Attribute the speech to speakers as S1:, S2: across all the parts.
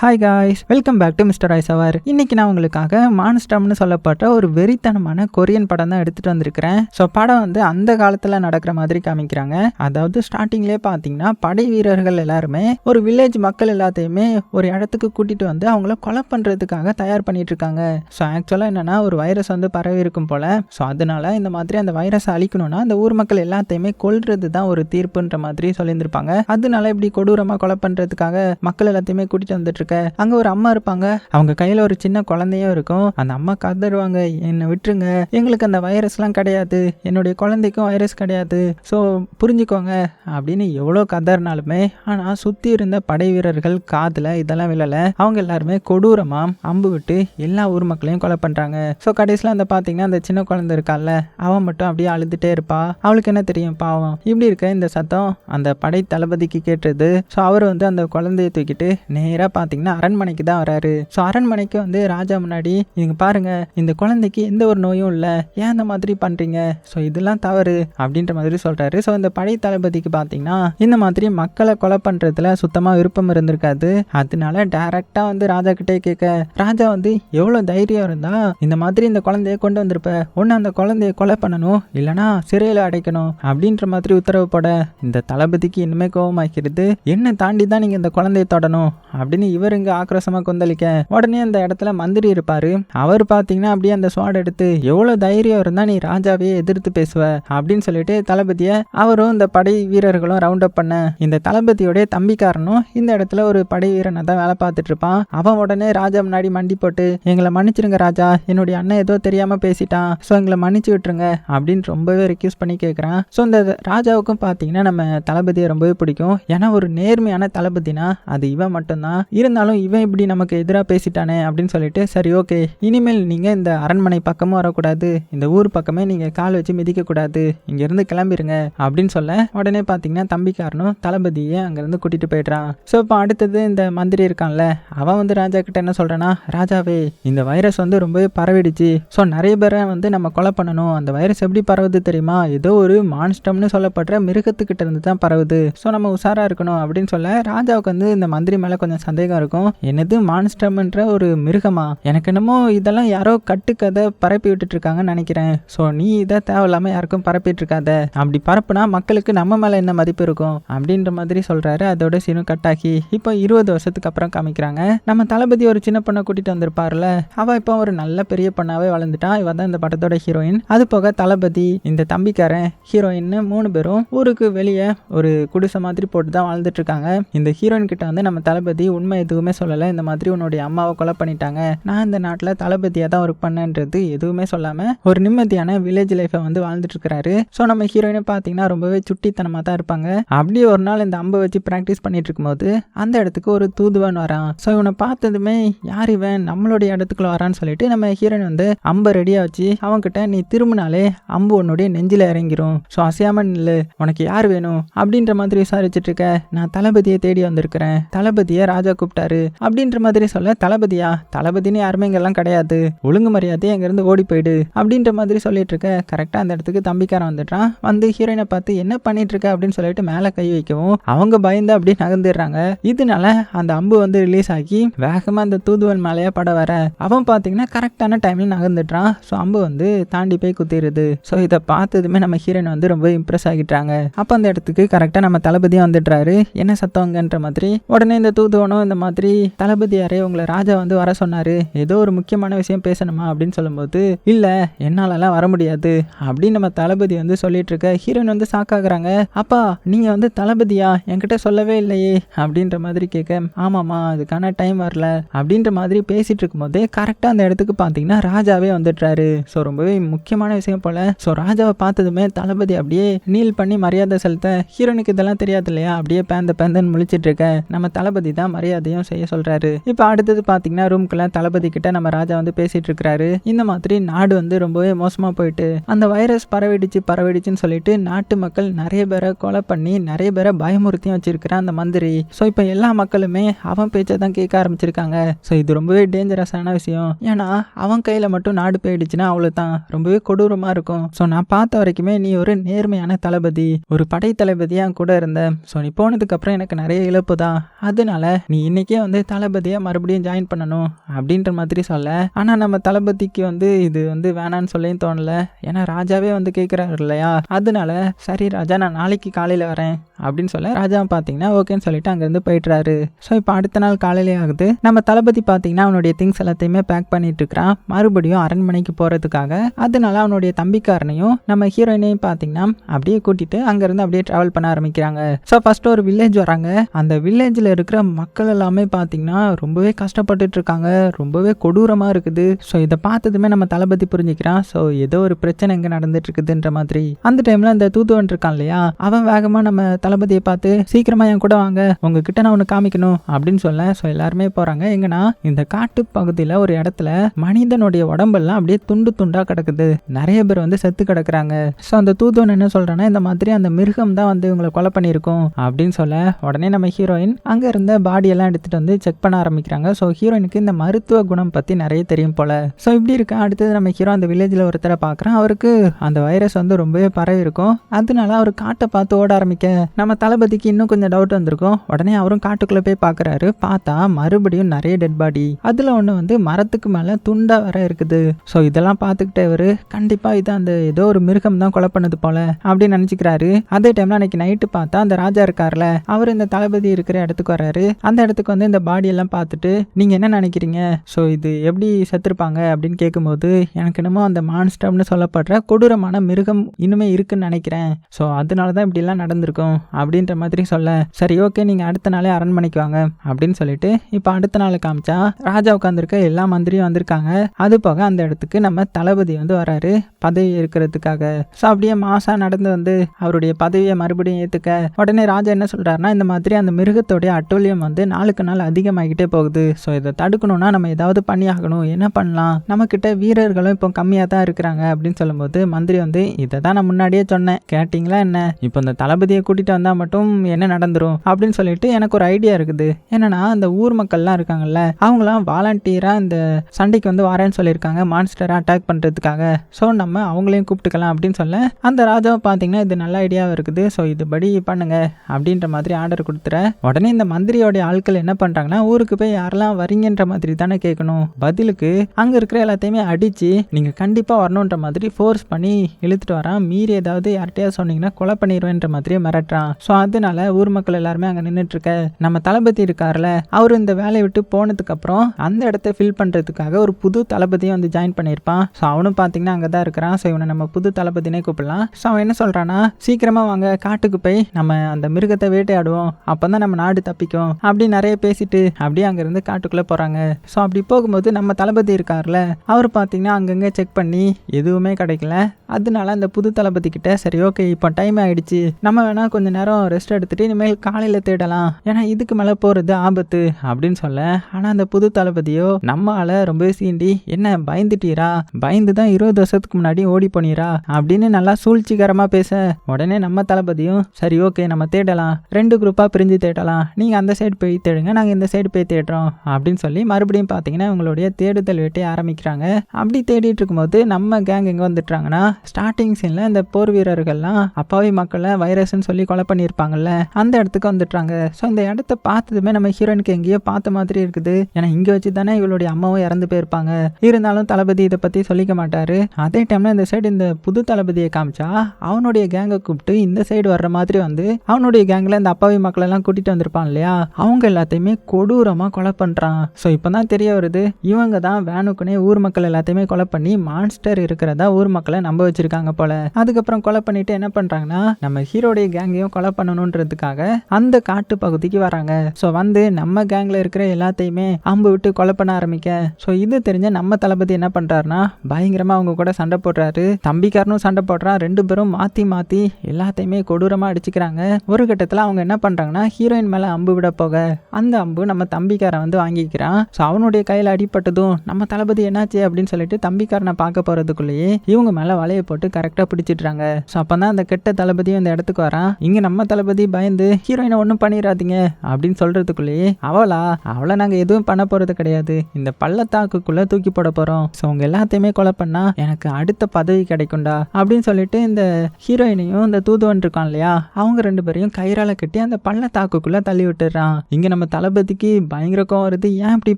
S1: Hi guys welcome back to mister ice hour இன்னைக்கு நான் உங்களுக்காக மான்ஸ்டம்னு சொல்லப்பட்ட ஒரு வெறித்தனமான கொரியன் படம் தான் எடுத்துட்டு வந்திருக்கிறேன். ஸோ படம் வந்து அந்த காலத்தில் நடக்கிற மாதிரி காமிக்கிறாங்க. அதாவது ஸ்டார்டிங்லேயே பார்த்தீங்கன்னா படை வீரர்கள் எல்லாருமே ஒரு வில்லேஜ் மக்கள் எல்லாத்தையுமே ஒரு இடத்துக்கு கூட்டிட்டு வந்து அவங்கள கொலை பண்ணுறதுக்காக தயார் பண்ணிட்டு இருக்காங்க. ஸோ ஆக்சுவலாக என்னன்னா ஒரு வைரஸ் வந்து பரவி இருக்கும் போல. ஸோ அதனால இந்த மாதிரி அந்த வைரஸை அழிக்கணும்னா அந்த ஊர் மக்கள் எல்லாத்தையுமே கொல்றது தான் ஒரு தீர்ப்புன்ற மாதிரி சொல்லியிருந்திருப்பாங்க. அதனால இப்படி கொடூரமாக கொலை பண்ணுறதுக்காக மக்கள் எல்லாத்தையுமே கூட்டிட்டு வந்துட்டு இருக்க அங்கே ஒரு அம்மா இருப்பாங்க. அவங்க கையில் ஒரு சின்ன குழந்தையும் இருக்கும். அந்த அம்மா கதறுவாங்க. என்னை விட்டுருங்க. எங்களுக்கு அந்த வைரஸ்லாம் கிடையாது. என்னுடைய குழந்தைக்கும் வைரஸ் கிடையாது. ஸோ புரிஞ்சுக்கோங்க. அப்படின்னு எவ்வளோ கதறினாலுமே ஆனால் சுற்றி இருந்த படை வீரர்கள் காதில் இதெல்லாம் விழலை. அவங்க எல்லாருமே கொடூரமாக அம்பு விட்டு எல்லா ஊர் மக்களையும் கொலை பண்ணுறாங்க ஸோ கடைசியில் அந்த பார்த்தீங்கன்னா அந்த சின்ன குழந்தை இருக்கால்ல அவன் மட்டும் அப்படியே அழுதுகிட்டே இருப்பா. அவளுக்கு என்ன தெரியும் பாவம். இப்படி இருக்க இந்த சத்தம் அந்த படை தளபதிக்கு கேட்டுருது ஸோ அவர் வந்து அந்த குழந்தைய தூக்கிட்டு நேராக பார்த்தீங்கன்னா அரண்மனைக்கு தான் வராரு. ஸோ அரண்மனைக்கு வந்து ராஜா முன்னாடி நீங்கள் பாருங்க இந்த குழந்தைக்கு எந்த ஒரு நோயும் இல்லை. ஏன் அந்த மாதிரி பண்ணுறீங்க ஸோ இதெல்லாம் தவறு அப்படின்ற மாதிரி சொல்கிறாரு ஸோ இந்த படை தளபதிக்கு பார்த்தீங்கன்னா இந்த மாதிரி மக்களை கொலை பண்ணுறதுல சுத்தமாக விருப்பம் இருந்திருக்காது. அதனால டேரெக்டாக வந்து ராஜா கிட்டே கேட்க ராஜா வந்து எவ்வளோ தைரியம் இருந்தால் இந்த மாதிரி இந்த குழந்தைய கொண்டு வந்திருப்ப. ஒன்று அந்த குழந்தைய கொலை பண்ணணும் இல்லைனா சிறையில் அடைக்கணும் அப்படின்ற மாதிரி உத்தரவு போட இந்த தளபதிக்கு இன்னுமே கோபமாக்கிறது என்ன தாண்டி தான் நீங்கள் இந்த குழந்தைய தொடணும் அப்படின்னு இவர் இங்கே ஆக்ரோஷமாக கொந்தளிக்க உடனே அந்த இடத்துல மந்திரி இருப்பாரு. அவர் பார்த்தீங்கன்னா அப்படியே அந்த ஸ்வாட் எடுத்து எவ்வளோ தைரியம் இருந்தால் நீ ராஜாவே எதிர்த்து பேசுவ அப்படின்னு சொல்லிட்டு தளபதியை அவரும் இந்த படை வீரர்களும் ரவுண்ட் அப் பண்ண இந்த தளபதியோடைய தம்பிக்காரனும் இந்த இடத்துல ஒரு படை வீரனை தான் வேலை பார்த்துட்டு இருப்பான். அவன் உடனே ராஜா முன்னாடி மண்டி போட்டு எங்களை மன்னிச்சிருங்க ராஜா என்னுடைய அண்ணன் ஏதோ தெரியாம பேசிட்டான் ஸோ எங்களை மன்னிச்சு விட்டுருங்க அப்படின்னு ரொம்பவே ரெக்யூஸ் பண்ணி கேட்குறான் ஸோ இந்த ராஜாவுக்கும் பார்த்தீங்கன்னா நம்ம தளபதியை ரொம்பவே பிடிக்கும். ஏன்னா ஒரு நேர்மையான தளபதினா அது இவன் மட்டும்தான். இருந்தாலும் இவன் இப்படி நமக்கு எதிராக பேசிட்டானே அப்படின்னு சொல்லிட்டு சரி ஓகே. இனிமேல் நீங்கள் இந்த அரண்மனை பக்கமும் வரக்கூடாது. இந்த ஊர் பக்கமே நீங்கள் கால் வச்சு மிதிக்கக்கூடாது இங்கேருந்து கிளம்பிருங்க அப்படின்னு சொல்ல உடனே பார்த்தீங்கன்னா தம்பிக்காரனும் தளபதியை அங்கேருந்து கூட்டிகிட்டு போயிடுறான். ஸோ இப்போ அடுத்தது இந்த மந்திரி இருக்கான்ல அவன் வந்து ராஜா கிட்ட என்ன சொல்கிறான்னா ராஜாவே இந்த வைரஸ் வந்து ரொம்பவே பரவிடுச்சு. ஸோ நிறைய பேரை வந்து நம்ம கொலை பண்ணணும். அந்த வைரஸ் எப்படி பரவுது தெரியுமா? ஏதோ ஒரு மான்ஸ்டம்னு சொல்லப்படுற மிருகத்துக்கிட்ட இருந்து தான் பரவுது. ஸோ நம்ம உஷாராக இருக்கணும். அப்படின்னு சொல்ல ராஜாவுக்கு வந்து இந்த மந்திரி மேலே கொஞ்சம் சந்தேகம் இருக்கும். என்னது மான்ஸ்டம்ன்ற ஒரு மிருகமா? எனக்கு என்னமோ இதெல்லாம் யாரோ கட்டுக்கதை பரப்பி விட்டுட்டு இருக்காங்கன்னு நினைக்கிறேன். ஸோ நீ இதை தேவையில்லாமல் யாருக்கும் பரப்பிட்டு இருக்காத அப்படி பரப்புனா மக்களுக்கு நம்ம மேலே என்ன மதிப்பு இருக்கும்? அப்படின்ற மாதிரி சொல்கிறாரு அதோட சீனும் கட்டாக்கி இப்போ இருபது வருஷத்துக்கு அப்புறம் காமிக்கிறாங்க. நம்ம தளபதி ஒரு சின்ன பொண்ணை கூட்டிகிட்டு வந்திருப்பார்ல? அவள் இப்போ ஒரு நல்ல பெரிய பொண்ணாவே வளர்ந்துட்டான் இவ தான் இந்த படத்தோட ஹீரோயின் அது போக தளபதி இந்த தம்பிக்காரன் ஹீரோயின்னு மூணு பேரும் ஊருக்கு வெளியே ஒரு குடிசை மாதிரி போட்டு தான் வாழ்ந்துட்டு இருக்காங்க இந்த ஹீரோயின் கிட்ட வந்து நம்ம தளபதி உண்மை எதுவுமே சொல்லலை. இந்த மாதிரி உன்னுடைய அம்மாவை கொலை பண்ணிட்டாங்க. நான் இந்த நாட்டில் தளபதியாக தான் ஒர்க் பண்ணேன்றது எதுவுமே சொல்லாமல் ஒரு நிம்மதியான வில்லேஜ் லைஃப்பை வந்து வாழ்ந்துட்டு இருக்கிறாரு ஸோ நம்ம ஹீரோயினை பார்த்தீங்கன்னா ரொம்பவே சுட்டித்தனமாக தான் இருப்பாங்க. அப்படியே ஒரு நாள் இந்த அம்பை வச்சு ப்ராக்டிஸ் பண்ணிட்டு இருக்கும்போது அந்த இடத்துக்கு ஒரு தூதுவன் வரான். ஸோ இவனை பார்த்ததுமே யார் இவன்? நம்மளுடைய இடத்துக்குள்ள வரான்னு சொல்லிட்டு நம்ம ஹீரோயின் வந்து அம்பை ரெடியாக வச்சு அவன்கிட்ட நீ திரும்பினாலே அம்பு உன்னுடைய நெஞ்சில் இறங்கிரும். ஸோ அசையாம நில்லு. உனக்கு யார் வேணும்? அப்படின்ற மாதிரி விசாரிச்சுட்டு இருக்க நான் தளபதியை தேடி வந்திருக்கிறேன். தளபதியை ராஜா கூப்பிட்டாரு அப்படின்ற மாதிரி சொல்ல தளபதியா? தளபதின்னு யாருமே இங்கெல்லாம் கிடையாது. ஒழுங்கு மரியாதையே அங்கேருந்து ஓடி போயிடு அப்படின்ற மாதிரி சொல்லிட்டு இருக்க. கரெக்டாக அந்த இடத்துக்கு தம்பிக்காரன் வந்துட்டான் வந்து ஹீரோயினை பார்த்து என்ன பண்ணிட்டு இருக்க அப்படின்னு சொல்லிட்டு மேலே கை வைக்கவும் அவங்க பயந்து அப்படியே நகர்ந்துடுறாங்க. இதனால அந்த அம்பு வந்து ரிலீஸ் ஆகி வேகமாக அந்த தூதுவன் மேலேயே பட வர. அவன் பார்த்தீங்கன்னா கரெக்டான டைமில் நகர்ந்துட்டான் ஸோ அம்பு வந்து தாண்டி போய் குத்திடுது. ஸோ இதை பார்த்ததுமே நம்ம ஹீரோயின் வந்து ரொம்ப இம்ப்ரெஸ் ஆகிட்டாங்க அப்போ அந்த இடத்துக்கு கரெக்டாக நம்ம தளபதியும் வந்துடுறாரு. என்ன சத்தவங்கன்ற மாதிரி உடனே இந்த தூதுவனும் இந்த மாதிரி தளபதி யாரே உங்களை ராஜா வந்து வர சொன்னார். ஏதோ ஒரு முக்கியமான விஷயம் பேசணுமா அப்படின்னு சொல்லும்போது இல்லை என்னாலலாம் வர முடியாது. அப்படின்னு நம்ம தளபதி வந்து சொல்லிட்டு இருக்க ஹீரோயின் வந்து சாக்காகிறாங்க அப்பா நீங்கள் வந்து தளபதியா? என்கிட்ட சொல்லவே இல்லையே. அப்படின்ற மாதிரி கேட்க ஆமாம்மா அதுக்கான டைம் வரல. அப்படின்ற மாதிரி பேசிட்டு இருக்கும்போதே கரெக்டாக அந்த இடத்துக்கு பார்த்தீங்கன்னா ராஜாவே வந்துடுறாரு. ஸோ ரொம்பவே முக்கியமான விஷயம் போல. ஸோ ராஜாவை பார்த்ததுமே தளபதி அப்படியே நீல் பண்ணி மரியாதை செலுத்த ஹீரோனுக்கு இதெல்லாம் தெரியாது இல்லையா? அப்படியே பேந்த பேந்தன்னு முழிச்சிட்டு இருக்க. நம்ம தளபதி தான் மரியாதையும் செய்ய சொல்றாரு. இப்போ அடுத்தது பார்த்தீங்கன்னா ரூம்குள்ள தளபதி கிட்ட நம்ம ராஜா வந்து பேசிட்டு இருக்கிறாரு. இந்த மாதிரி நாடு வந்து ரொம்பவே மோசமா போயிட்டு அந்த வைரஸ் பரவிடுச்சு பரவிடுச்சுன்னு சொல்லிட்டு நாட்டு மக்கள் நிறைய பேரை கொலை பண்ணி நிறைய பேரை பயமுறுத்தியும் வச்சிருக்கிறான் அந்த மந்திரி. ஸோ இப்போ எல்லா மக்களுமே அவன் பேச்சை தான் கேட்க ஆரம்பிச்சிருக்காங்க. ஸோ இது ரொம்பவே டேஞ்சரஸான விஷயம். ஏன்னா அவன் கையில மட்டும் நாடு போயிடுச்சுன்னா அவ்வளோதான் ரொம்பவே கொடூரமா இருக்கும். ஸோ நான் பார்த்த வரைக்குமே நீ ஒரு நேர்மையான தளபதி ஒரு படை தளபதியாக கூட இருந்த. ஸோ நீ போனதுக்கு அப்புறம் எனக்கு நிறைய இழப்பு தான் அதனால நீ இன்னைக்கு இன்னைக்கே வந்து தளபதியை மறுபடியும் ஜாயின் பண்ணணும் அப்படின்ற மாதிரி சொல்ல. ஆனால் நம்ம தளபதிக்கு வந்து இது வந்து வேணான்னு சொல்லியும் தோணலை. ஏன்னா ராஜாவே வந்து கேட்குறாரு இல்லையா? அதனால சரி ராஜா நான் நாளைக்கு காலையில் வரேன் அப்படின்னு சொல்ல ராஜா பார்த்தீங்கன்னா ஓகேன்னு சொல்லிட்டு அங்கேருந்து போயிட்டுறாரு ஸோ இப்போ அடுத்த நாள் காலையிலே ஆகுது. நம்ம தளபதி பார்த்தீங்கன்னா அவனுடைய திங்ஸ் எல்லாத்தையுமே பேக் பண்ணிட்டு இருக்கிறான். மறுபடியும் அரண்மனைக்கு போகிறதுக்காக அதனால அவனுடைய தம்பிக்காரனையும் நம்ம ஹீரோயினையும் பார்த்தீங்கன்னா அப்படியே கூட்டிட்டு அங்கேருந்து அப்படியே ட்ராவல் பண்ண ஆரம்பிக்கிறாங்க. ஸோ ஃபர்ஸ்ட் ஒரு வில்லேஜ் வராங்க. அந்த வில்லேஜில் இருக்கிற மக்கள் எல்லாமே பார்த்தீங்கன்னா ரொம்பவே கஷ்டப்பட்டுட்டு இருக்காங்க ரொம்பவே கொடூரமாக இருக்குது. ஸோ இதை பார்த்ததுமே நம்ம தளபதி புரிஞ்சுக்கிறான். ஸோ ஏதோ ஒரு பிரச்சனை எங்கே நடந்துட்டுருக்குதுன்ற மாதிரி. அந்த டைமில் அந்த தூதுவன் இருக்கான் இல்லையா? அவன் வேகமாக நம்ம தளபதியை பார்த்து சீக்கிரமாக என் கூட வாங்க. உங்ககிட்ட நான் ஒன்று காமிக்கணும். அப்படின்னு சொல்ல ஸோ எல்லாருமே போகிறாங்க எங்கன்னா இந்த காட்டு பகுதியில் ஒரு இடத்துல மனிதனுடைய உடம்பெல்லாம் அப்படியே துண்டு துண்டாக கிடக்குது. நிறைய பேர் வந்து செத்து கிடக்குறாங்க. ஸோ அந்த தூதுவன் என்ன சொல்கிறான்னா இந்த மாதிரி அந்த மிருகம் தான் வந்து இவங்களை கொலை பண்ணியிருக்கோம். அப்படின்னு சொல்ல உடனே நம்ம ஹீரோயின் அங்கே இருந்த பாடியெல்லாம் எடுத்துகிட்டு வந்து செக் பண்ண ஆரம்பிக்கிறாங்க. ஸோ ஹீரோயினுக்கு இந்த மருத்துவ குணம் பற்றி நிறைய தெரியும் போல. ஸோ இப்படி இருக்கா. அடுத்தது நம்ம ஹீரோ அந்த வில்லேஜில் ஒருத்தரை பார்க்குறோம். அவருக்கு அந்த வைரஸ் வந்து ரொம்பவே பரவி இருக்கும் அதனால அவர் காட்டை பார்த்து ஓட ஆரம்பிக்க நம்ம தளபதிக்கு இன்னும் கொஞ்சம் டவுட் வந்திருக்கும். உடனே அவரும் காட்டுக்குள்ளே போய் பார்க்குறாரு. பார்த்தா மறுபடியும் நிறைய டெட் பாடி அதில் ஒன்று வந்து மரத்துக்கு மேலே துண்டா வேற இருக்குது. ஸோ இதெல்லாம் பார்த்துக்கிட்டே அவர் கண்டிப்பாக இது அந்த ஏதோ ஒரு மிருகம் தான் கொலை பண்ணது போல அப்படின்னு நினச்சிக்கிறாரு. அதே டைம்ல அன்னைக்கு நைட்டு பார்த்தா அந்த ராஜா இருக்கார்ல அவர் இந்த தளபதி இருக்கிற இடத்துக்கு வராரு அந்த இடத்துக்கு வந்து இந்த பாடியெல்லாம் பார்த்துட்டு நீங்கள் என்ன நினைக்கிறீங்க? ஸோ இது எப்படி செத்துருப்பாங்க? அப்படின்னு கேட்கும்போது எனக்கு என்னமோ அந்த மான்ஸ்டம்னு சொல்லப்படுற கொடூரமான மிருகம் இன்னுமே இருக்குன்னு நினைக்கிறேன். ஸோ அதனால தான் இப்படிலாம் நடந்திருக்கும். அப்படின்ற மாதிரி சொல்ல சரி ஓகே நீங்கள் அடுத்த நாளே அரண்மனைக்கு வாங்க. அப்படின்னு சொல்லிட்டு இப்போ அடுத்த நாள் காமிச்சா ராஜா உட்காந்துருக்க எல்லா மந்திரியும் வந்திருக்காங்க. அது போக அந்த இடத்துக்கு நம்ம தளபதி வந்து வராரு பதவி இருக்கிறதுக்காக ஸோ அப்படியே மாசா நடந்து வந்து அவருடைய பதவியை மறுபடியும் ஏற்றுக்க உடனே ராஜா என்ன சொல்கிறாருன்னா இந்த மாதிரி அந்த மிருகத்தோடைய அட்டூழியம் வந்து நாளுக்கு நாள் அதிகமாகிட்டே போகுது. ஸோ இதை தடுக்கணும்னா நம்ம ஏதாவது பண்ணி ஆகணும். என்ன பண்ணலாம்? நம்மக்கிட்ட வீரர்களும் இப்போ கம்மியாக தான் இருக்கிறாங்க அப்படின்னு சொல்லும்போது மந்திரி வந்து இதை தான் நான் முன்னாடியே சொன்னேன். கேட்டிங்களா என்ன? இப்போ இந்த தளபதியை கூட்டிகிட்டு வந்தால் மட்டும் என்ன நடந்துரும்? அப்படின்னு சொல்லிட்டு எனக்கு ஒரு ஐடியா இருக்குது. என்னன்னா அந்த ஊர் மக்கள்லாம் இருக்காங்கல்ல அவங்களாம் வாலண்டியராக இந்த சண்டைக்கு வந்து வரேன்னு சொல்லியிருக்காங்க மான்ஸ்டரை அட்டாக் பண்ணுறதுக்காக ஸோ நம்ம அவங்களையும் கூப்பிட்டுக்கலாம் அப்படின்னு சொல்ல அந்த ராஜாவை பார்த்தீங்கன்னா இது நல்ல ஐடியாவாக இருக்குது. ஸோ இதுபடி பண்ணுங்க. அப்படின்ற மாதிரி ஆர்டர் கொடுத்துற உடனே இந்த மந்திரியோடைய ஆட்கள் என்ன என்ன பண்ணுறாங்கன்னா ஊருக்கு போய் யாரெல்லாம் வரீங்கன்ற மாதிரி தானே கேட்கணும் பதிலுக்கு அங்கே இருக்கிற எல்லாத்தையுமே அடித்து நீங்கள் கண்டிப்பாக வரணுன்ற மாதிரி ஃபோர்ஸ் பண்ணி இழுத்துட்டு வரான். மீறி ஏதாவது யார்கிட்டயாவது சொன்னீங்கன்னா கொலை பண்ணிடுவேன்ற மாதிரியே மிரட்டுறான். ஸோ அதனால ஊர் மக்கள் எல்லாருமே அங்கே நின்றுட்டு இருக்க நம்ம தளபதி இருக்கார்ல அவர் இந்த வேலையை விட்டு போனதுக்கு அப்புறம் அந்த இடத்த ஃபில் பண்ணுறதுக்காக ஒரு புது தளபதியும் வந்து ஜாயின் பண்ணியிருப்பான். ஸோ அவனும் பார்த்தீங்கன்னா அங்கே தான் இருக்கிறான். ஸோ இவனை நம்ம புது தளபதினே கூப்பிடலாம். ஸோ அவன் என்ன சொல்கிறான்னா சீக்கிரமாக வாங்க காட்டுக்கு போய் நம்ம அந்த மிருகத்தை வேட்டையாடுவோம். அப்போ தான் நம்ம நாடு தப்பிக்கும். அப்படி நிறைய பேசிட்டு அப்படியே அங்கேருந்து காட்டுக்குள்ளே போகிறாங்க ஸோ அப்படி போகும்போது நம்ம தளபதி இருக்கார்ல அவர் பார்த்தீங்கன்னா அங்கங்கே செக் பண்ணி எதுவுமே கிடைக்கல. அதனால அந்த புது தளபதி கிட்ட சரி ஓகே இப்போ டைம் ஆயிடுச்சு. நம்ம வேணா கொஞ்ச நேரம் ரெஸ்ட் எடுத்துட்டு இனிமேல் காலையில் தேடலாம். ஏன்னா இதுக்கு மேலே போகிறது ஆபத்து அப்படின்னு சொல்ல ஆனால் அந்த புது தளபதியோ நம்ம ஆளை ரொம்பவே சீண்டி என்ன பயந்துட்டீரா? பயந்து தான் இருபது வருஷத்துக்கு முன்னாடி ஓடி போனீரா? அப்படின்னு நல்லா சூழ்ச்சிகரமாக பேச உடனே நம்ம தளபதியும் சரி ஓகே நம்ம தேடலாம். ரெண்டு குரூப்பாக பிரிஞ்சு தேடலாம். நீங்கள் அந்த சைடு போய் தேடுங்க. நாங்கள் இந்த சைடு போய் தேடுறோம் அப்படின்னு சொல்லி மறுபடியும் பார்த்தீங்கன்னா இவங்களுடைய தேடுதல் வேட்டையை ஆரம்பிக்கிறாங்க. அப்படி தேடிட்டு இருக்கும்போது நம்ம கேங் எங்கே வந்துட்டுறாங்கன்னா ஸ்டார்டிங் சீனில் இந்த போர் வீரர்கள்லாம் அப்பாவி மக்களை வைரஸ்ன்னு சொல்லி கொலை பண்ணியிருப்பாங்கல்ல அந்த இடத்துக்கு வந்துட்டுறாங்க ஸோ இந்த இடத்த பார்த்ததுமே நம்ம ஹீரோனுக்கு எங்கேயோ பார்த்த மாதிரி இருக்குது. ஏன்னா இங்கே வச்சு தானே இவளுடைய அம்மாவும் இறந்து போயிருப்பாங்க. இருந்தாலும் தளபதி இதை பற்றி சொல்லிக்க மாட்டார். அதே டைமில் இந்த சைடு இந்த புது தளபதியை காமிச்சா அவனுடைய கேங்கை கூப்பிட்டு இந்த சைடு வர்ற மாதிரி வந்து அவனுடைய கேங்கில் இந்த அப்பாவி மக்களெல்லாம் கூட்டிகிட்டு வந்திருப்பான் இல்லையா? அவங்க எல்லாத்தையும் கொடூரமாக கொலை பண்ணுறான் ஸோ இப்போ தான் தெரிய வருது இவங்க தான் வேனுக்குனே ஊர் மக்கள் எல்லாத்தையுமே கொலை பண்ணி மான்ஸ்டர் இருக்கிறதா ஊர் மக்களை நம்ப வச்சிருக்காங்க போல. அதுக்கப்புறம் கொலை பண்ணிட்டு என்ன பண்ணுறாங்கன்னா நம்ம ஹீரோடைய கேங்கையும் கொலை பண்ணணுன்றதுக்காக அந்த காட்டு பகுதிக்கு வராங்க. ஸோ வந்து நம்ம கேங்கில் இருக்கிற எல்லாத்தையுமே அம்பு விட்டு கொலை பண்ண ஆரம்பிக்க. ஸோ இது தெரிஞ்ச நம்ம தளபதி என்ன பண்ணுறாருன்னா பயங்கரமாக அவங்க கூட சண்டை போடுறாரு. தம்பிக்காரனும் சண்டை போடுறான் ரெண்டு பேரும் மாற்றி மாற்றி எல்லாத்தையுமே கொடூரமாக அடிச்சுக்கிறாங்க. ஒரு கட்டத்தில் அவங்க என்ன பண்ணுறாங்கன்னா ஹீரோயின் மேலே அம்பு விட போக அந்த அம்பு நம்ம தம்பிக்காரன் வந்து வாங்கிக்கிறான். ஸோ அவனுடைய கையில் அடிப்பட்டதும் நம்ம தளபதி என்னாச்சு அப்படின்னு சொல்லிட்டு தம்பிக்காரனை பார்க்க போறதுக்குள்ளேயே இவங்க மேலே வலையை போட்டு கரெக்டாக பிடிச்சிட்றாங்க. ஸோ அப்போ தான் அந்த கெட்ட தளபதியும் இந்த இடத்துக்கு வரான். இங்கே நம்ம தளபதி பயந்து ஹீரோயினை ஒன்றும் பண்ணிடாதீங்க அப்படின்னு சொல்கிறதுக்குள்ளேயே அவளா? அவளை நாங்கள் எதுவும் பண்ண போறது கிடையாது. இந்த பள்ளத்தாக்குக்குள்ளே தூக்கி போட போகிறோம் ஸோ உங்கள் எல்லாத்தையுமே கொலை பண்ணால் எனக்கு அடுத்த பதவி கிடைக்கும்டா அப்படின்னு சொல்லிட்டு இந்த ஹீரோயினையும் இந்த தூதுவன் இருக்கான் இல்லையா அவங்க ரெண்டு பேரையும் கயிறால கட்டி அந்த பள்ளத்தாக்குக்குள்ளே தள்ளி விட்டுறான். இங்க நம்ம தளபதிக்கு பயங்கர கோவம் வருது. ஏன் இப்படி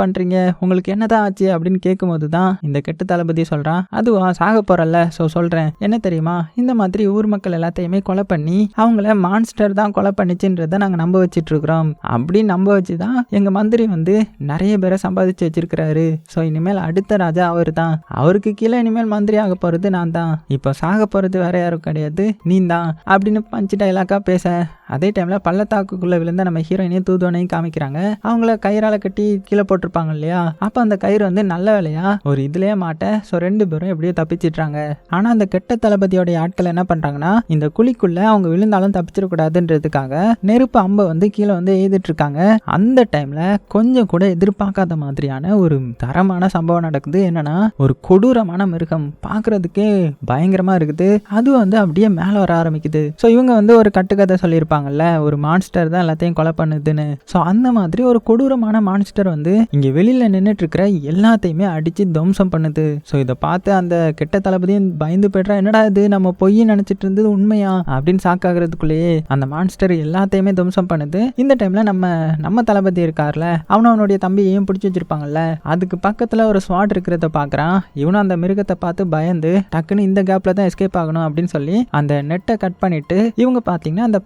S1: பண்றீங்க? உங்களுக்கு என்னதான் ஆச்சு? அப்படின்னு கேட்கும்போது தான் இந்த கெட்ட தளபதி சொல்றான். அதுவா? சாக போகிறல்ல ஸோ சொல்றேன். என்ன தெரியுமா? இந்த மாதிரி ஊர் மக்கள் எல்லாத்தையுமே கொலை பண்ணி அவங்கள மான்ஸ்டர் தான் கொலை பண்ணிச்சுன்றத நாங்கள் நம்ப வச்சிட்டு இருக்கிறோம் அப்படி நம்ப வச்சு தான் எங்க மந்திரி வந்து நிறைய பேரை சம்பாதிச்சு வச்சிருக்கிறாரு. ஸோ இனிமேல் அடுத்த ராஜா அவர் தான் அவருக்கு கீழே இனிமேல் மந்திரி ஆக போறது நான் தான் இப்போ சாக போறது வேற யாரும் கிடையாது. நீ தான் அப்படின்னு பஞ்சு டைலாக்கா பேச அதே டைமில் பள்ளத்தாக்குக்குள்ளே விழுந்த நம்ம ஹீரோயினையும் தூதுவனையும் காமிக்கிறாங்க. அவங்கள கயிறால கட்டி கீழே போட்டிருப்பாங்க இல்லையா? அப்போ அந்த கயிறு வந்து நல்ல வேலையா? ஒரு இதுலயே மாட்ட ஸோ ரெண்டு பேரும் எப்படியோ தப்பிச்சிட்றாங்க. ஆனால் அந்த கெட்ட தளபதியோடைய ஆட்கள் என்ன பண்ணுறாங்கன்னா இந்த குழிக்குள்ளே அவங்க விழுந்தாலும் தப்பிச்சிடக்கூடாதுன்றதுக்காக நெருப்பு அம்பை வந்து கீழே வந்து எழுதிட்டு இருக்காங்க அந்த டைமில் கொஞ்சம் கூட எதிர்பார்க்காத மாதிரியான ஒரு தரமான சம்பவம் நடக்குது. என்னன்னா ஒரு கொடூரமான மிருகம் பார்க்கறதுக்கே பயங்கரமா இருக்குது. அது வந்து அப்படியே மேலே வர ஆரம்பிக்குது. ஸோ இவங்க வந்து ஒரு கட்டுக்கதை சொல்லியிருப்பாங்க. சொல்லியிருப்பாங்கல்ல ஒரு மான்ஸ்டர் தான் எல்லாத்தையும் கொலை பண்ணுதுன்னு. ஸோ அந்த மாதிரி ஒரு கொடூரமான மான்ஸ்டர் வந்து இங்கே வெளியில் நின்றுட்டு இருக்கிற எல்லாத்தையுமே அடித்து துவம்சம் பண்ணுது. ஸோ இதை பார்த்து அந்த கெட்ட தளபதியும் பயந்து போய்ட்றா என்னடா இது? நம்ம பொய் நினச்சிட்டு இருந்தது உண்மையா? அப்படின்னு சாக்காகிறதுக்குள்ளேயே அந்த மான்ஸ்டர் எல்லாத்தையுமே துவம்சம் பண்ணுது. இந்த டைம்ல நம்ம நம்ம தளபதி இருக்கார்ல அவனும் அவனுடைய தம்பியையும் பிடிச்சி வச்சிருப்பாங்கல்ல அதுக்கு பக்கத்தில் ஒரு ஸ்வாட் இருக்கிறத பார்க்குறான். இவனும் அந்த மிருகத்தை பார்த்து பயந்து டக்குன்னு இந்த கேப்ல தான் எஸ்கேப் ஆகணும் அப்படின்னு சொல்லி அந்த நெட்டை கட் பண்ணிட்டு இவங்க பார்த்தீங்கன்னா அந்த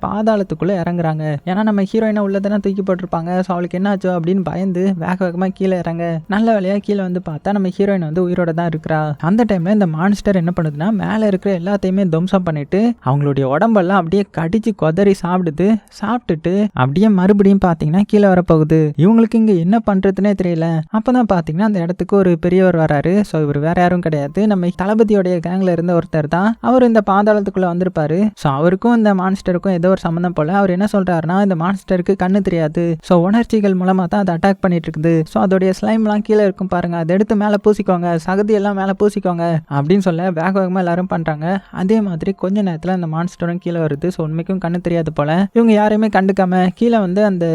S1: பாதாளத்துக்குள்ள இறங்குறாங்க. ஏன்னா நம்ம ஹீரோயினை உள்ளதெல்லாம் தூக்கி போட்டிருப்பாங்க. ஸோ அவளுக்கு என்னாச்சோ அப்படின்னு பயந்து வேக வேகமாக கீழே இறங்க. நல்ல வேலையா கீழே வந்து பார்த்தா நம்ம ஹீரோயின் வந்து உயிரோட தான் இருக்கிறா. அந்த டைம்ல இந்த மான்ஸ்டர் என்ன பண்ணுதுன்னா மேலே இருக்கிற எல்லாத்தையுமே துவம்சம் பண்ணிட்டு அவங்களுடைய உடம்பெல்லாம் அப்படியே கடிச்சு கொதறி சாப்பிடுது. சாப்பிட்டுட்டு அப்படியே மறுபடியும் பார்த்தீங்கன்னா கீழே வரப்போகுது. இவங்களுக்கு இங்கே என்ன பண்ணுறதுனே தெரியல. அப்பதான் பார்த்தீங்கன்னா அந்த இடத்துக்கு ஒரு பெரியவர் வராரு. ஸோ இவர் வேற யாரும் கிடையாது. நம்ம தளபதியோடைய கேங்ல இருந்த ஒருத்தர் தான். அவர் இந்த பாதாளத்துக்குள்ள வந்திருப்பாரு. ஸோ அவருக்கும் இந்த மான்ஸ்டருக்கும் ஏதோ ஒரு சம்மந்தம் போல அவர் என்ன சொல்றாருன்னா இந்த மான்ஸ்டருக்கு கண்ணு தெரியாது. ஸோ உணர்ச்சிகள் மூலமா தான் அதை அட்டாக் பண்ணிட்டு இருக்குது ஸோ அதோடைய ஸ்லைம்லாம் கீழே இருக்கும் பாருங்க. அதை எடுத்து மேலே பூசிக்கோங்க. சகதி எல்லாம் மேலே பூசிக்கோங்க. அப்படின்னு சொல்ல வேக வேகமாக எல்லாரும் பண்றாங்க. அதே மாதிரி கொஞ்ச நேரத்தில் அந்த மான்ஸ்டரும் கீழே வருது. ஸோ உண்மைக்கும் கண்ணு தெரியாது போல. இவங்க யாரையுமே கண்டுக்காம கீழே வந்து அந்த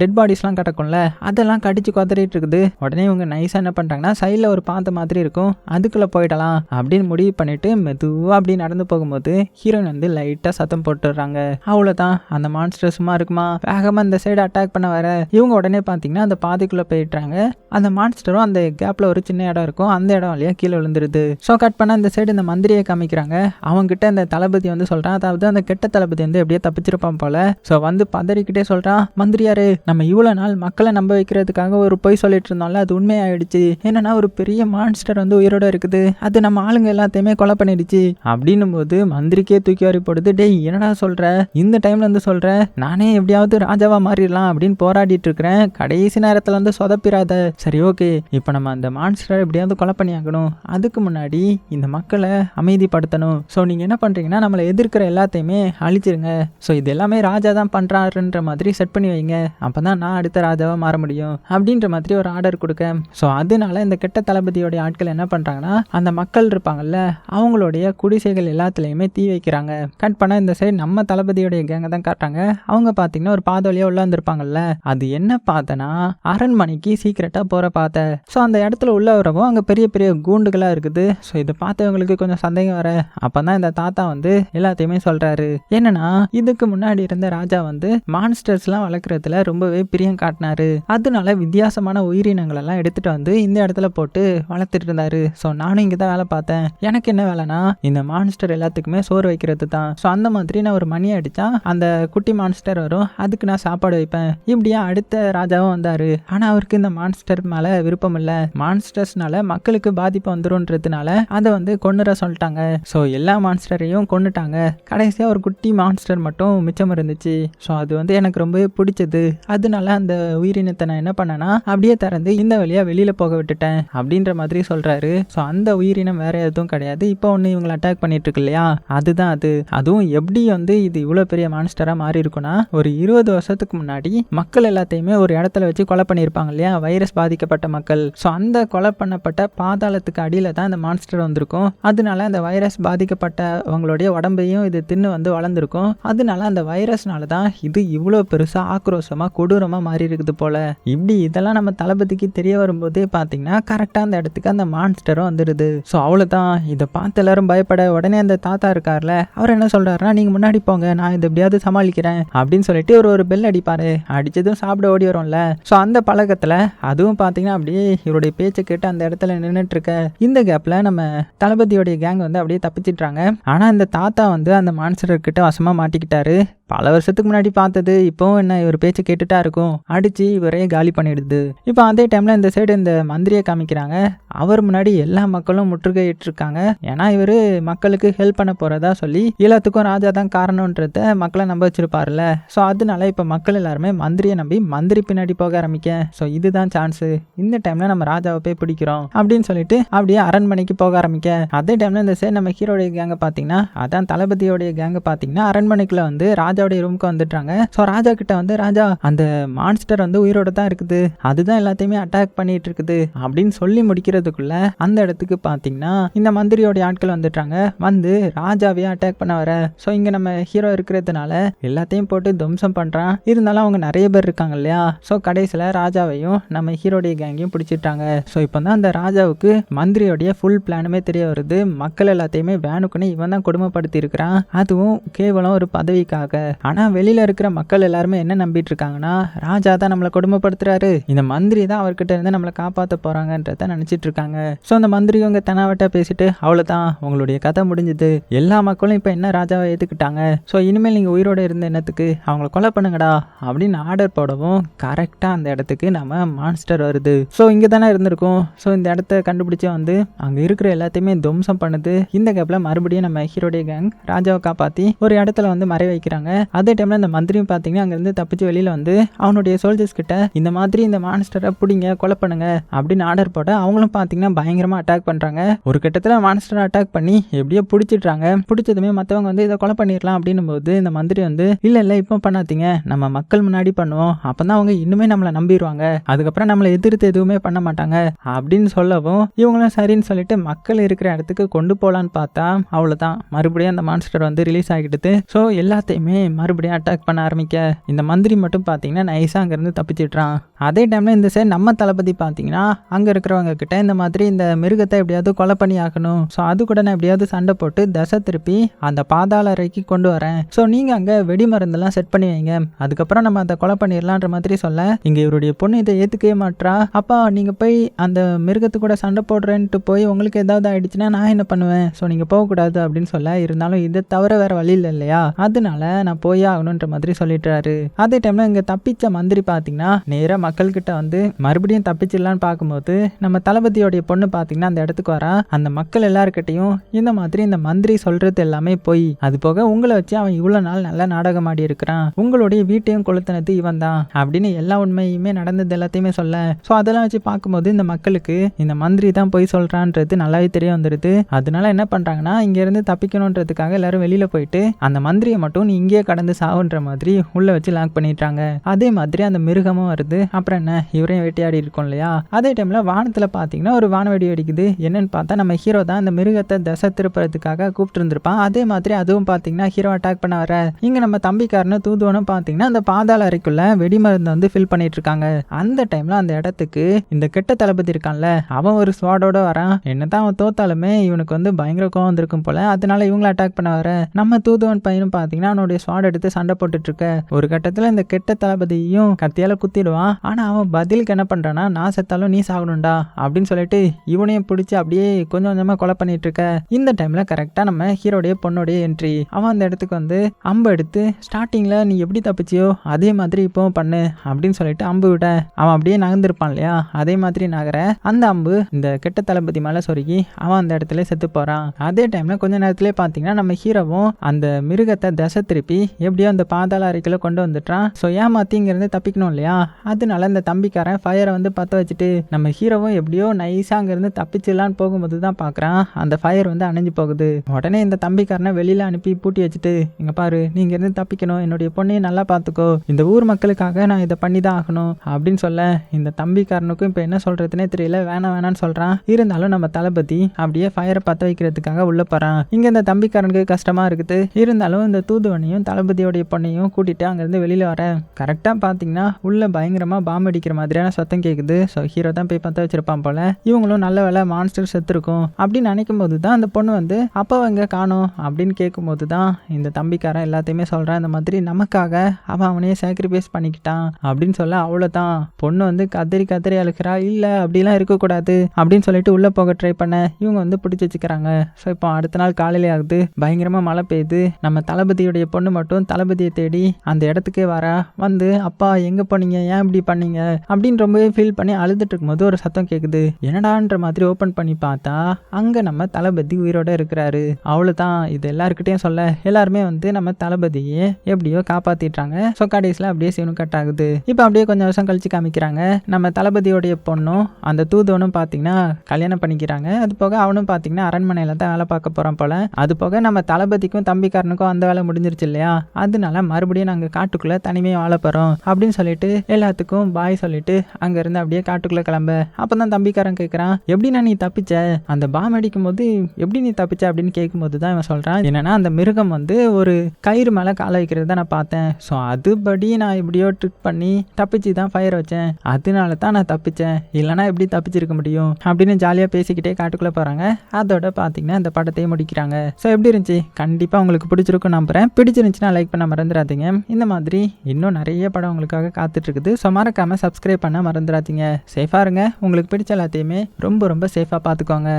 S1: டெட் பாடிஸ்லாம் கிடக்கும்ல அதெல்லாம் கடிச்சு கொதறிட்டு இருக்குது உடனே இவங்க நைஸாக என்ன பண்ணுறாங்கன்னா சைடில் ஒரு பாந்த மாதிரி இருக்கும். அதுக்குள்ளே போயிடலாம் அப்படின்னு முடிவு பண்ணிட்டு மெதுவாக அப்படி நடந்து போகும்போது ஹீரோயின் வந்து லைட்டாக சத்தம் போட்டுடுறாங்க. அவ்வளோதான் அந்த மான்ஸ்டர் சும்மா இருக்குமா? வேகமாக இந்த சைடு அட்டாக் பண்ண வர. இவங்க உடனே பார்த்தீங்கன்னா அந்த பாதைக்குள்ளே போயிடுறாங்க. அந்த மான்ஸ்டரும் அந்த கேப்பில் ஒரு சின்ன இடம் இருக்கும். அந்த இடம் வழியா கீழே விழுந்துருது. ஸோ கட் பண்ண அந்த சைடு இந்த மந்திரியை காமிக்கிறாங்க. அவங்ககிட்ட அந்த தளபதி வந்து சொல்கிறான் அதாவது அந்த கெட்ட தளபதி வந்து எப்படியோ தப்பிச்சிருப்பான் போல. ஸோ வந்து பதறிக்கிட்டே சொல்கிறான் மந்திரியாரு நம்ம இவ்வளோ நாள் மக்களை நம்ப வைக்கிறதுக்காக ஒரு பொய் சொல்லிட்டு இருந்தோம்ல அது உண்மையாயிடுச்சு. என்னன்னா ஒரு பெரிய மான்ஸ்டர் வந்து உயிரோட இருக்குது. அது நம்ம ஆளுங்க எல்லாத்தையுமே கொலை பண்ணிடுச்சு. அப்படின்னும் போது மந்திரிக்கே தூக்கி வாரி போடுது. டேய் என்னடா சொல்கிற இந்த டைம்ல வந்து சொல்கிறேன் நானே எப்படியாவது ராஜாவாக மாறிடலாம் அப்படின்னு போராடிட்டு இருக்கிறேன். கடைசி நேரத்தில் வந்து சொதப்பிராத சரி ஓகே இப்போ நம்ம அந்த மான்ஸ்டரை எப்படியாவது கொலை பண்ணி ஆகணும். அதுக்கு முன்னாடி இந்த மக்களை அமைதிப்படுத்தணும். ஸோ நீங்கள் என்ன பண்ணுறீங்கன்னா நம்மளை எதிர்க்கிற எல்லாத்தையுமே அழிச்சிருங்க. ஸோ இது எல்லாமே ராஜா தான் பண்ணுறாருன்ற மாதிரி செட் பண்ணி வைங்க. அப்போ தான் நான் அடுத்த ராஜாவாக மாற முடியும் அப்படின்ற மாதிரி ஒரு ஆர்டர் கொடுக்க ஸோ அதனால இந்த கெட்ட தளபதியோடைய ஆட்கள் என்ன பண்ணுறாங்கன்னா அந்த மக்கள் இருப்பாங்கல்ல அவங்களுடைய குடிசைகள் எல்லாத்துலேயுமே தீ வைக்கிறாங்க. கட் பண்ண இந்த சைடு நம்ம தளபதியோடைய கேங்கை தான் காட்டுறாங்க. அவங்க பார்த்தீங்கன்னா ஒரு பாதை வழியாக உள்ள வந்திருப்பாங்கல்ல அது என்ன பார்த்தனா அரண்மனைக்கு சீக்கிரட்டாக போகிற பாதை. ஸோ அந்த இடத்துல உள்ள வரவோ அங்கே பெரிய பெரிய கூண்டுகளாக இருக்குது. ஸோ இதை பார்த்தவங்களுக்கு கொஞ்சம் சந்தேகம் வர. அப்போ தான் இந்த தாத்தா வந்து எல்லாத்தையுமே சொல்கிறாரு என்னன்னா இதுக்கு முன்னாடி இருந்த ராஜா வந்து மான்ஸ்டர்ஸ்லாம் வளர்க்குறதுல ரொம்பவே பிரியம் காட்டினாரு. அதனால வித்தியாசமான உயிரினங்களெல்லாம் எடுத்துகிட்டு வந்து இந்த இடத்துல போட்டு வளர்த்துட்டு இருந்தாரு. ஸோ நானும் இங்கே தான் வேலை பார்த்தேன். எனக்கு என்ன வேலைனா இந்த மான்ஸ்டர் எல்லாத்துக்குமே சோறு வைக்கிறது தான் ஸோ அந்த மாதிரி நான் ஒரு மணி அடித்தா அந்த குட்டி மான்ஸ்டர் வரும். அதுக்கு நான் சாப்பாடு வைப்பேன். இப்படியா அடுத்த ராஜாவும் வந்தார். ஆனால் அவருக்கு இந்த மான்ஸ்டர் மேலே விருப்பம் இல்லை. மான்ஸ்டர்ஸ்னால மக்களுக்கு பாதிப்பு வந்துரும்ன்றதுனால அதை வந்து கொண்டுற சொல்லிட்டாங்க. ஸோ எல்லா மான்ஸ்டரையும் கொண்டுட்டாங்க கடைசியாக ஒரு குட்டி மான்ஸ்டர் மட்டும் மிச்சம் இருந்துச்சு. ஸோ அது வந்து எனக்கு ரொம்ப பிடிச்சது. அதனால அந்த உயிரினத்தை நான் என்ன பண்ணேன்னா அப்படியே திறந்து இந்த வழியாக வெளியில் போக விட்டுட்டேன். அப்படின்ற மாதிரி சொல்கிறாரு ஸோ அந்த உயிரினம் வேற எதுவும் கிடையாது. இப்போ ஒன்று இவங்களை அட்டாக் பண்ணிட்டு இருக்கு இல்லையா? அதுதான் அது. அதுவும் எப்படி வந்து இது இவ்வளோ பெரிய மான்ஸ்டர் மாறி இருக்குன்னா ஒரு இருபது வருஷத்துக்கு முன்னாடி மக்கள் எல்லாத்தையுமே ஒரு இடத்துல வச்சு கொலை பண்ணியிருப்பாங்க இல்லையா? வைரஸ் பாதிக்கப்பட்ட மக்கள். ஸோ அந்த கொலை பண்ணப்பட்ட பாதாளத்துக்கு அடியில் தான் இந்த மான்ஸ்டர் வந்திருக்கும். அதனால அந்த வைரஸ் பாதிக்கப்பட்டவங்களுடைய உடம்பையும் இது தின்னு வந்து வளர்ந்துருக்கும். அதனால அந்த வைரஸ்னால தான் இது இவ்வளோ பெருசாக ஆக்ரோஷமாக கொடூரமாக மாறி இருக்குது போல. இப்படி இதெல்லாம் நம்ம தளபதிக்கு தெரிய வரும்போதே பார்த்தீங்கன்னா கரெக்டாக அந்த இடத்துக்கு அந்த மான்ஸ்டரும் வந்துடுது ஸோ அவ்வளோதான் இதை பார்த்து எல்லாரும் பயப்பட உடனே அந்த தாத்தா இருக்கார்ல அவர் என்ன சொல்கிறாருன்னா நீங்கள் முன்னாடி போங்க. நான் இதை எப்படியாவது சமாளிக்கிறேன் அப்படின்னு சொல்லிட்டு ஒரு ஒரு பெல் அடிப்பாரு. அடிச்சதும் சாப்பிட ஓடி வரும்ல. ஸோ அந்த பழக்கத்தில் அதுவும் பார்த்தீங்கன்னா அப்படியே இவருடைய பேச்சை கேட்டு அந்த இடத்துல நின்றுட்டு இருக்க இந்த கேப்பில் நம்ம தளபதியோடைய கேங் வந்து அப்படியே தப்பிச்சிட்றாங்க ஆனால் இந்த தாத்தா வந்து அந்த மான்ஸ்டர்கிட்ட வசமாக மாட்டிக்கிட்டாரு. பல வருஷத்துக்கு முன்னாடி பார்த்தது. இப்போவும் என்ன இவர் பேச்சு கேட்டுட்டா இருக்கும். அடிச்சு இவரே காலி பண்ணிடுது. இப்போ அதே டைம்ல இந்த சைடு இந்த மந்திரியை காமிக்கிறாங்க. அவர் முன்னாடி எல்லா மக்களும் முற்றுகையிட்டு இருக்காங்க ஏன்னா இவர் மக்களுக்கு ஹெல்ப் பண்ண போறதா சொல்லி எல்லாத்துக்கும் ராஜா தான் காரணன்றத மக்களை நம்ப வச்சிருப்பார்ல ஸோ அதனால இப்போ மக்கள் எல்லாருமே மந்திரியை நம்பி மந்திரி பின்னாடி போக ஆரம்பிக்க ஸோ இதுதான் சான்ஸ் இந்த டைம்ல நம்ம ராஜாவை போய் பிடிக்கிறோம். அப்படின்னு சொல்லிட்டு அப்படியே அரண்மனைக்கு போக ஆரம்பிக்க அதே டைம்ல இந்த சைடு நம்ம ஹீரோடைய கேங்க பார்த்தீங்கன்னா அதான் தளபதியோடைய கேங்க பார்த்தீங்கன்னா அரண்மனைக்குள்ள வந்து ராஜாவுடைய ரூமுக்கு வந்துட்டாங்க. ஸோ ராஜா கிட்ட வந்து ராஜா அந்த மான்ஸ்டர் வந்து உயிரோட தான் இருக்குது. அதுதான் எல்லாத்தையுமே அட்டாக் பண்ணிட்டு இருக்குது. அப்படின்னு சொல்லி முடிக்கிறதுக்குள்ள அந்த இடத்துக்கு பார்த்தீங்கன்னா இந்த மந்திரியோடைய ஆட்கள் வந்துட்டாங்க. வந்து ராஜாவையே அட்டாக் பண்ண வர. ஸோ இங்கே நம்ம ஹீரோ இருக்கிறதுனால எல்லாத்தையும் போட்டு துவம்சம் பண்ணுறான் இருந்தாலும் அவங்க நிறைய பேர் இருக்காங்க இல்லையா? ஸோ கடைசியில் ராஜாவையும் நம்ம ஹீரோடைய கேங்கையும் பிடிச்சிட்டாங்க. ஸோ இப்போ தான் அந்த ராஜாவுக்கு மந்திரியோடைய ஃபுல் பிளானுமே தெரிய வருது. மக்கள் எல்லாத்தையுமே வேணுக்குன்னு இவன் தான் கொடுமைப்படுத்தி இருக்கிறான். அதுவும் கேவலம் ஒரு பதவிக்காக. ஆனால் வெளியில் இருக்கிற மக்கள் எல்லாருமே என்ன நம்பிட்டு இருக்காங்கன்னா ராஜா தான் நம்மளை கொடுமைப்படுத்துறாரு. இந்த மந்திரி தான் அவர்கிட்ட இருந்து நம்மளை காப்பாற்ற போறாங்கன்றத நினச்சிட்டு இருக்காங்க. ஸோ அந்த மந்திரி உங்க தெனாவட்ட பேசிட்டு அவ்வளோதான் உங்களுடைய கதை முடிஞ்சது. எல்லா மக்களும் இப்போ என்ன ராஜாவை ஏற்றுக்கிட்டாங்க ஸோ இனிமேல் நீங்கள் உயிரோட இருந்த எண்ணத்துக்கு அவங்கள கொலை பண்ணுங்கடா அப்படின்னு ஆர்டர் போடவும் கரெக்டாக அந்த இடத்துக்கு நம்ம மான்ஸ்டர் வருது. ஸோ இங்கே தானே இருந்திருக்கும். ஸோ இந்த இடத்த கண்டுபிடிச்சி வந்து அங்கே இருக்கிற எல்லாத்தையுமே துவம்சம் பண்ணுது. இந்த கேப்பில் மறுபடியும் நம்ம ஹீரோடைய கேங் ராஜாவை காப்பாற்றி ஒரு இடத்துல வந்து மறை வைக்கிறாங்க. அதே டைமில் இந்த மந்திரியும் பார்த்தீங்கன்னா அங்கேருந்து தப்பிச்சு வெளியில் வந்து அவனுடைய சோல்ஜர்ஸ் கிட்ட இந்த மாதிரி இந்த மான்ஸ்டரை பிடிங்க கொலை பண்ணுங்க அப்படின்னு ஆர்டர் போட அவங்களும் பார்த்தீங்கன்னா பயங்கரமாக அட்டாக் பண்ணுறாங்க ஒரு கட்டத்தில் மான்ஸ்டரை அட்டாக் பண்ணி எப்படியோ பிடிச்சிட்றாங்க. பிடிச்சதுமே மற்றவங்க வந்து இதை கொலை பண்ணிடலாம் அப்படின்னும் போது இந்த மந்திரி வந்து இல்லை இல்லை இப்போ பண்ணாதீங்க. நம்ம மக்கள் முன்னாடி பண்ணுவோம். அப்போ தான் அவங்க இன்னுமே நம்மளை நம்பிடுவாங்க அதுக்கப்புறம் நம்மளை எதிர்த்து எதுவுமே பண்ண மாட்டாங்க. அப்படின்னு சொல்லவும் இவங்களும் சரின்னு சொல்லிட்டு மக்கள் இருக்கிற இடத்துக்கு கொண்டு போகலான்னு பார்த்தா அவ்வளோதான் மறுபடியும் அந்த மான்ஸ்டர் வந்து ரிலீஸ் ஆகிடுது. ஸோ எல்லாத்தையுமே மறுபடியும் அட்டாக் பண்ண ஆரம்பிக்க. இந்த மந்திரி மட்டும் பார்த்தீங்கன்னா நைஸாக அங்கேருந்து தப்பிச்சிடுறான். அதே டைமில் இந்த சைடு நம்ம தளபதி பார்த்தீங்கன்னா அங்கே இருக்கிறவங்க கிட்ட இந்த மாதிரி இந்த மிருகத்தை எப்படியாவது கொலை பண்ணி ஆகணும். ஸோ அது கூட நான் எப்படியாவது சண்டை போட்டு தசை திருப்பி அந்த பாதாள அறைக்கு கொண்டு வரேன். ஸோ நீங்கள் அங்கே வெடி மருந்தெல்லாம் செட் பண்ணி வைங்க. அதுக்கப்புறம் நம்ம அதை கொலை பண்ணிடலான்ற மாதிரி சொல்ல இங்கே இவருடைய பொண்ணு இதை ஏற்றுக்கவே மாட்றா. அப்பா நீங்கள் போய் அந்த மிருகத்து கூட சண்டை போடுறேன்ட்டு போய் உங்களுக்கு ஏதாவது ஆயிடுச்சுன்னா நான் என்ன பண்ணுவேன்? ஸோ நீங்கள் போகக்கூடாது அப்படின்னு சொல்ல இருந்தாலும் இதை தவிர வேற வழி இல்லை இல்லையா? அதனால நான் போயே ஆகணுன்ற மாதிரி சொல்லிட்டுறாரு அதே டைம்ல இங்கே தப்பிச்ச மந்திரி பார்த்தீங்கன்னா நேராக மக்கள்கிட்ட வந்து மறுபடியும் தப்பிச்சிடலான்னு பார்க்கும்போது நம்ம தளபதியோடைய பொண்ணு பார்த்தீங்கன்னா அந்த இடத்துக்கு வரா. அந்த மக்கள் எல்லாருக்கிட்டையும் இந்த மாதிரி இந்த மந்திரி சொல்றது எல்லாமே போய். அது போக உங்களை வச்சு அவன் இவ்வளோ நாள் நல்லா நாடகம் ஆடி இருக்கிறான். உங்களுடைய வீட்டையும் கொளுத்தினது இவன் தான் அப்படின்னு எல்லா உண்மையுமே நடந்தது எல்லாத்தையுமே சொல்ல. ஸோ அதெல்லாம் வச்சு பார்க்கும்போது இந்த மக்களுக்கு இந்த மந்திரி தான் போய் சொல்றான்றது நல்லாவே தெரிய வந்துடுது அதனால என்ன பண்றாங்கன்னா இங்க இருந்து தப்பிக்கணுன்றதுக்காக எல்லாரும் வெளியில போயிட்டு அந்த மந்திரியை மட்டும் நீ இங்கேயே கடந்து சாவுன்ற மாதிரி உள்ள வச்சு லாக் பண்ணிட்டாங்க அதே மாதிரி அந்த மிருகமும் வருது. அப்புறம் என்ன? இவரையும் வேட்டையாடி இருக்கும் இல்லையா? அதே டைம்ல வானத்துல பாத்தீங்கன்னா ஒரு வானவெடி வெடிக்குது என்னன்னு பார்த்தா நம்ம ஹீரோ தான் அந்த மிருகத்தை தசை திருப்புறதுக்காக கூப்பிட்டு இருந்திருப்பான் அதே மாதிரி அதுவும் பாத்தீங்கன்னா ஹீரோ அட்டாக் பண்ண வர இங்கே நம்ம தம்பிக்காரனும் தூதுவனும் பார்த்தீங்கன்னா அந்த பாதாள அறைக்குள்ள வெடிமருந்து வந்து ஃபில் பண்ணிட்டு இருக்காங்க. அந்த டைம்ல அந்த இடத்துக்கு இந்த கெட்ட தளபதி இருக்கான்ல அவன் ஒரு ஸ்வாடோட வரான். என்னதான் அவன் தோத்தாலுமே இவனுக்கு வந்து பயங்கர கோவம் வந்திருக்கும் போல அதனால இவங்களை அட்டாக் பண்ண வர. நம்ம தூதுவன் பையனும் பாத்தீங்கன்னா அவனுடைய ஸ்வாட் எடுத்து சண்டை போட்டுட்டு இருக்க. ஒரு கட்டத்துல இந்த கெட்ட தளபதியும் கத்தியால குத்திடுவான். ஆனா அவன் பதிலுக்கு என்ன பண்றானா நான் செத்தாலும் நீ சாகணும்டா அப்படின்னு சொல்லிட்டு இவனையும் பிடிச்சி அப்படியே கொஞ்சம் கொஞ்சமா கொலை பண்ணிட்டு இருக்க. இந்த டைம்ல கரெக்டா நம்ம ஹீரோடைய பொண்ணுடைய என்ட்ரி அவன் அந்த இடத்துக்கு வந்து அம்பு எடுத்து ஸ்டார்டிங்கில் நீ எப்படி தப்பிச்சியோ அதே மாதிரி இப்போ பண்ணு அப்படின்னு சொல்லிட்டு அம்பு விட அவன் அப்படியே நகர்ந்துருப்பான் இல்லையா? அதே மாதிரி நகர அந்த அம்பு இந்த கெட்ட தளபதி மேலே சொருகி அவன் அந்த இடத்துல செத்து போகிறான் அதே டைமில் கொஞ்ச நேரத்திலே பார்த்தீங்கன்னா நம்ம ஹீரோவும் அந்த மிருகத்தை தசை திருப்பி எப்படியோ அந்த பாதாள அறைக்குள்ள கொண்டு வந்துட்டான். ஸோ ஏமாத்தி இங்கேருந்து தப்பிக்கணும் இல்லையா? அதனால இந்த தம்பிக்காரன் ஃபயரை வந்து பற்ற வச்சுட்டு நம்ம ஹீரோவும் எப்படியோ நைஸாக அங்கேருந்து தப்பிச்சிடலான்னு போகும்போது தான் பார்க்குறான் அந்த ஃபயர் வந்து அணைஞ்சு போகுது. உடனே இந்த தம்பிக்காரனை வெளியில் அனுப்பி பூட்டி வச்சுட்டு இங்கே பாரு நீ இங்கேருந்து தப்பிக்கணும். என்னுடைய பொண்ணையும் நல்லா பார்த்துக்கோ. இந்த ஊர் மக்களுக்காக நான் இதை பண்ணி தான் ஆகணும் அப்படின்னு சொல்ல இந்த தம்பிக்காரனுக்கும் இப்போ என்ன சொல்கிறதுனே தெரியல. வேணாம் வேணான்னு சொல்கிறான் இருந்தாலும் நம்ம தளபதி அப்படியே ஃபயரை பற்ற வைக்கிறதுக்காக உள்ளே போகிறான் இங்கே இந்த தம்பிக்காரனுக்கு கஷ்டமாக இருக்குது. இருந்தாலும் இந்த தூதுவனையும் தளபதியோடைய பொண்ணையும் கூட்டிட்டு அங்கேருந்து வெளியில் வர. கரெக்டாக பார்த்தீங்கன்னா உள்ளே பயங்கரமாக பாம்பு அடிக்கிற மாதிரியான சத்தம் கேட்குது ஸோ ஹீரோ தான் போய் பற்ற வச்சிருப்பான் போல. இவங்களும் நல்ல வேலை மான்ஸ்டர் செத்துருக்கும். அப்படின்னு நினைக்கும் போது தான் அந்த பொண்ணு வந்து அப்போ அவங்க காணும். அப்படின்னு கேட்கும்போது தான் இந்த தம்பிக்காரன் எல்லாத்தையும் எல்லாத்தையுமே சொல்கிறான் இந்த மாதிரி நமக்காக அவன் அவனையே சாக்ரிஃபைஸ் பண்ணிக்கிட்டான் அப்படின்னு சொல்ல அவ்வளோதான் பொண்ணு வந்து கதறி கதறி அழுக்கிறா இல்லை அப்படிலாம் இருக்கக்கூடாது அப்படின்னு சொல்லிட்டு உள்ளே போக ட்ரை பண்ண இவங்க வந்து பிடிச்சி வச்சுக்கிறாங்க. ஸோ இப்போ அடுத்த நாள் காலையிலே ஆகுது. பயங்கரமாக மழை பெய்யுது. நம்ம தளபதியுடைய பொண்ணு மட்டும் தளபதியை தேடி அந்த இடத்துக்கே வரா. வந்து அப்பா எங்கே போனீங்க? ஏன் இப்படி பண்ணீங்க? அப்படின்னு ரொம்பவே ஃபீல் பண்ணி அழுதுட்டு இருக்கும்போது ஒரு சத்தம் கேட்குது என்னடான்ற மாதிரி ஓப்பன் பண்ணி பார்த்தா அங்கே நம்ம தளபதி உயிரோட இருக்கிறாரு. அவ்வளோதான் இது எல்லாருக்கிட்டையும் சொல்ல எல்லாருமே வந்து நம்ம தளபதி தளபதியை எப்படியோ காப்பாத்திட்டாங்க ஸோ கடைசியில் அப்படியே சிவனு கட் ஆகுது. இப்போ அப்படியே கொஞ்சம் வருஷம் கழிச்சு காமிக்கிறாங்க. நம்ம தளபதியோடைய பொண்ணும் அந்த தூதுவனும் பார்த்தீங்கன்னா கல்யாணம் பண்ணிக்கிறாங்க. அது போக அவனும் பார்த்தீங்கன்னா அரண்மனையில் தான் வேலை பார்க்க போகிறான் போல. அது போக நம்ம தளபதிக்கும் தம்பிக்காரனுக்கும் அந்த வேலை முடிஞ்சிருச்சு இல்லையா? அதனால மறுபடியும் நாங்கள் காட்டுக்குள்ளே தனிமையாக வாழ போகிறோம் அப்படின்னு சொல்லிட்டு எல்லாத்துக்கும் பாய் சொல்லிட்டு அங்கேருந்து அப்படியே காட்டுக்குள்ளே கிளம்ப. அப்போ தான் தம்பிக்காரன் கேட்குறான் எப்படிண்ணா நீ தப்பிச்ச? அந்த பாம் அடிக்கும் போது எப்படி நீ தப்பிச்ச? அப்படின்னு கேட்கும்போது தான் இவன் சொல்கிறான் என்னன்னா அந்த மிருகம் வந்து ஒரு கயிறு மேலே காலை வைக்கிறது தான் நான் பார்த்தேன். ஸோ அதுபடி நான் எப்படியோ ட்ரிக் பண்ணி தப்பிச்சு தான் ஃபயர் வச்சேன். அதனால தான் நான் தப்பிச்சேன். இல்லைனா எப்படி தப்பிச்சிருக்க முடியும்? அப்படின்னு ஜாலியாக பேசிக்கிட்டே காட்டுக்குள்ளே போகிறாங்க அதோட பார்த்தீங்கன்னா இந்த படத்தையும் முடிக்கிறாங்க. ஸோ எப்படி இருந்துச்சு? கண்டிப்பாக உங்களுக்கு பிடிச்சிருக்கும் நம்புகிறேன் பிடிச்சிருந்துச்சுன்னா லைக் பண்ண மறந்துடாதீங்க. இந்த மாதிரி இன்னும் நிறைய படம் உங்களுக்காக காத்துட்ருக்குது. ஸோ மறக்காமல் சப்ஸ்கிரைப் பண்ண மறந்துடாதீங்க. சேஃபாக இருங்க. உங்களுக்கு பிடிச்ச எல்லாத்தையுமே ரொம்ப ரொம்ப சேஃபாக பார்த்துக்கோங்க.